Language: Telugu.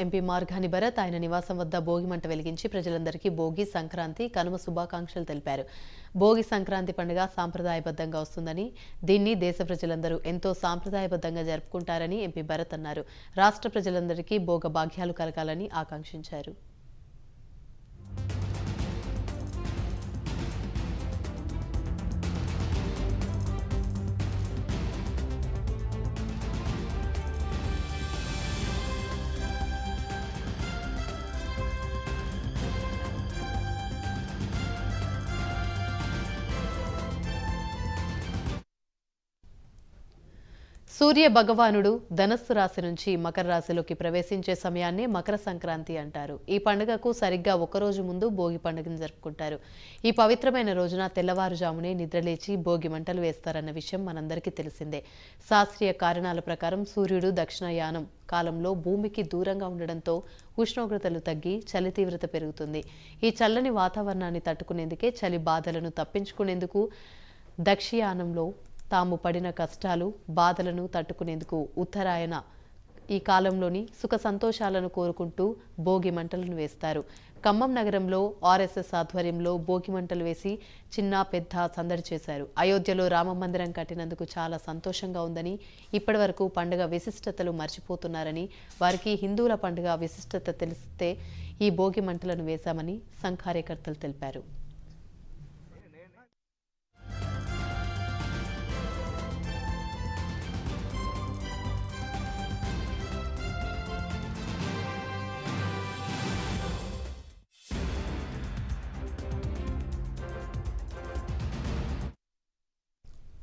ఎంపీ మార్గాని భరత్ ఆయన నివాసం వద్ద భోగి మంట వెలిగించి ప్రజలందరికీ భోగి సంక్రాంతి కనుమ శుభాకాంక్షలు తెలిపారు. భోగి సంక్రాంతి పండుగ సాంప్రదాయబద్ధంగా వస్తుందని దీన్ని దేశ ప్రజలందరూ ఎంతో సాంప్రదాయబద్ధంగా జరుపుకుంటారని ఎంపీ భరత్ అన్నారు. రాష్ట్ర ప్రజలందరికీ భోగ భాగ్యాలు కలగాలని ఆకాంక్షించారు. సూర్య భగవానుడు ధనస్సు రాశి నుంచి మకర రాశిలోకి ప్రవేశించే సమయాన్ని మకర సంక్రాంతి అంటారు. ఈ పండుగకు సరిగ్గా ఒకరోజు ముందు భోగి పండుగను జరుపుకుంటారు. ఈ పవిత్రమైన రోజున తెల్లవారుజామునే నిద్రలేచి భోగి మంటలు వేస్తారన్న విషయం మనందరికీ తెలిసిందే. శాస్త్రీయ కారణాల ప్రకారం సూర్యుడు దక్షిణయానం కాలంలో భూమికి దూరంగా ఉండడంతో ఉష్ణోగ్రతలు తగ్గి చలి తీవ్రత పెరుగుతుంది. ఈ చల్లని వాతావరణాన్ని తట్టుకునేందుకే చలి బాధలను తప్పించుకునేందుకు దక్షియానంలో తాము పడిన కష్టాలు బాధలను తట్టుకునేందుకు ఉత్తరాయణ ఈ కాలంలోని సుఖ సంతోషాలను కోరుకుంటూ భోగి మంటలను వేస్తారు. ఖమ్మం నగరంలో ఆర్ఎస్ఎస్ ఆధ్వర్యంలో భోగి మంటలు వేసి చిన్న పెద్ద సందడి చేశారు. అయోధ్యలో రామ మందిరం కట్టినందుకు చాలా సంతోషంగా ఉందని ఇప్పటివరకు పండుగ విశిష్టతలు మర్చిపోతున్నారని వారికి హిందువుల పండుగ విశిష్టత తెలిస్తే ఈ భోగి మంటలను వేశామని సంఘ కార్యకర్తలు తెలిపారు.